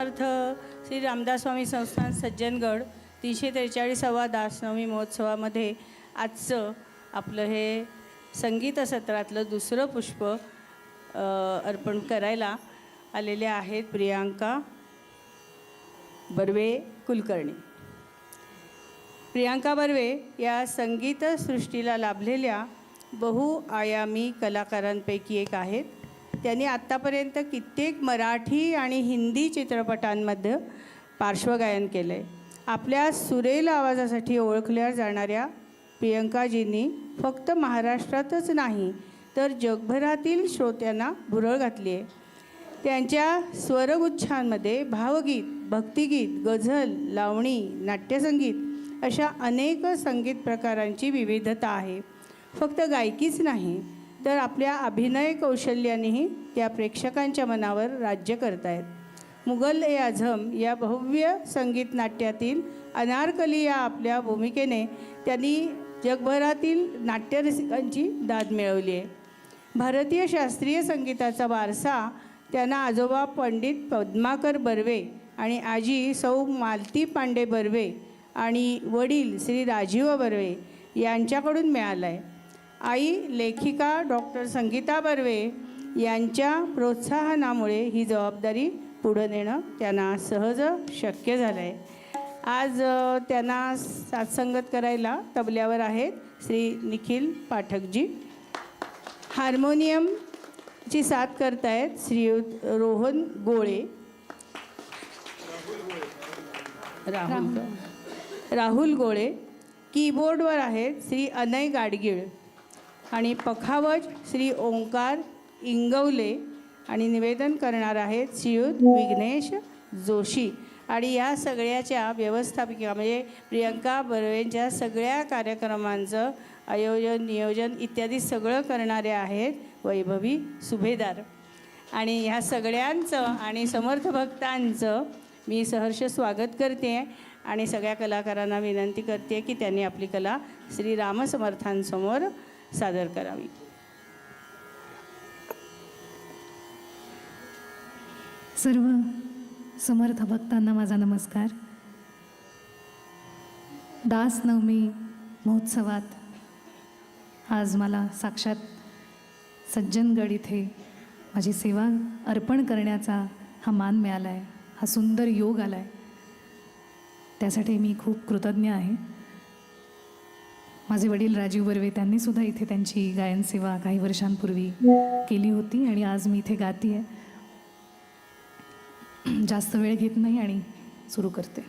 अर्थ श्री रामदास स्वामी संस्थान सज्जनगड तीनशे त्रेचाळीसावा दासनवमी महोत्सवामध्ये आजचं आपलं हे संगीत सत्रातलं दुसरं पुष्प अर्पण करायला आलेले आहेत प्रियांका बर्वे कुलकर्णी. प्रियांका बर्वे या संगीतसृष्टीला लाभलेल्या बहुआयामी कलाकारांपैकी एक आहेत. त्यांनी आत्तापर्यंत कित्येक मराठी आणि हिंदी चित्रपटांमध्ये पार्श्वगायन केलं आहे आपल्या सुरेल आवाजासाठी ओळखल्या जाणाऱ्या प्रियंकाजींनी फक्त महाराष्ट्रातच नाही तर जगभरातील श्रोत्यांना भुरळ घातली आहे त्यांच्या स्वरगुच्छांमध्ये भावगीत भक्तिगीत गझल लावणी नाट्यसंगीत अशा अनेक संगीत प्रकारांची विविधता आहे. फक्त गायकीच नाही तर आपल्या अभिनय कौशल्यानेही त्या प्रेक्षकांच्या मनावर राज्य करतायत. मुघल ए आझम या भव्य संगीत नाट्यातील अनारकली या आपल्या भूमिकेने त्यांनी जगभरातील नाट्यरसिकांची दाद मिळवली आहे. भारतीय शास्त्रीय संगीताचा वारसा त्यांना आजोबा पंडित पद्माकर बर्वे आणि आजी सौ मालती पांडे बर्वे आणि वडील श्री राजीव बर्वे यांच्याकडून मिळाला आहे आई लेखिका डॉक्टर संगीता बर्वे यांच्या प्रोत्साहनामुळे ही जबाबदारी पुढं नेणं त्यांना सहज शक्य झालं आहे आज त्यांना साथसंगत करायला तबल्यावर आहेत श्री निखिल पाठकजी. हार्मोनियमची साथ करतायत श्रीयुत रोहन गोळे. राहुल. राहुल गोळे. कीबोर्डवर आहेत श्री अनय गाडगीळ. आणि पखावज श्री ओंकार इंगवले आणि निवेदन करणार आहेत श्रीयुत विघ्नेश जोशी. आणि या सगळ्याच्या व्यवस्थापिका म्हणजे प्रियंका बर्वेंच्या सगळ्या कार्यक्रमांचं आयोजन नियोजन इत्यादी सगळं करणारे आहेत वैभवी सुभेदार. आणि ह्या सगळ्यांचं आणि समर्थ भक्तांचं मी सहर्ष स्वागत करते आणि सगळ्या कलाकारांना विनंती करते की त्यांनी आपली कला श्री रामसमर्थांसमोर सादर करावी. सर्व समर्थ भक्तांना माझा नमस्कार. दास नवमी महोत्सवात आज मला साक्षात सज्जनगड इथे माझी सेवा अर्पण करण्याचा हा मान मिळाला आहे हा सुंदर योग आला आहे त्यासाठी मी खूप कृतज्ञ आहे. माझे वडील राजीव बर्वे त्यांनी सुद्धा इथे त्यांची गायनसेवा काही वर्षांपूर्वी केली होती आणि आज मी इथे गाते आहे जास्त वेळ घेत नाही आणि सुरू करते.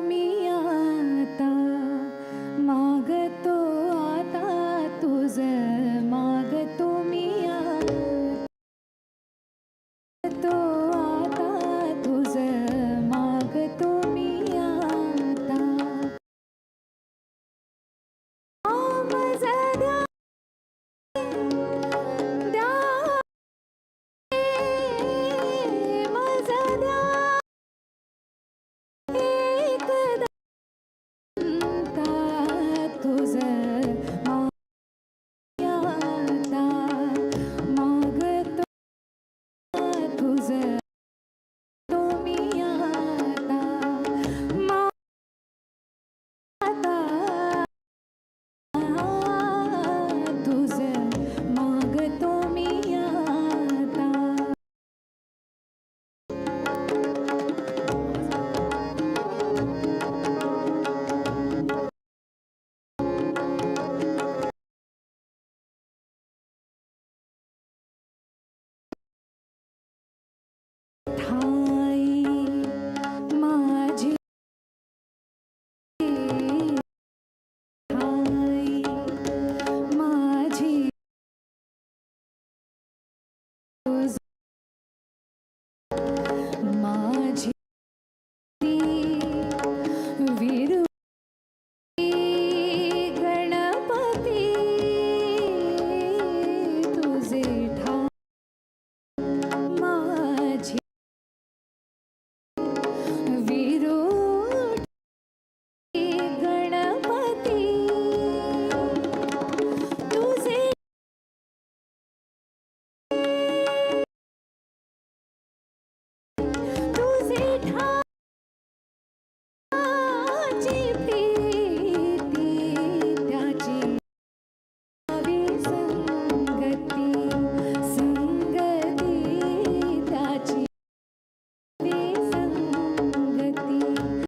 मी आता माग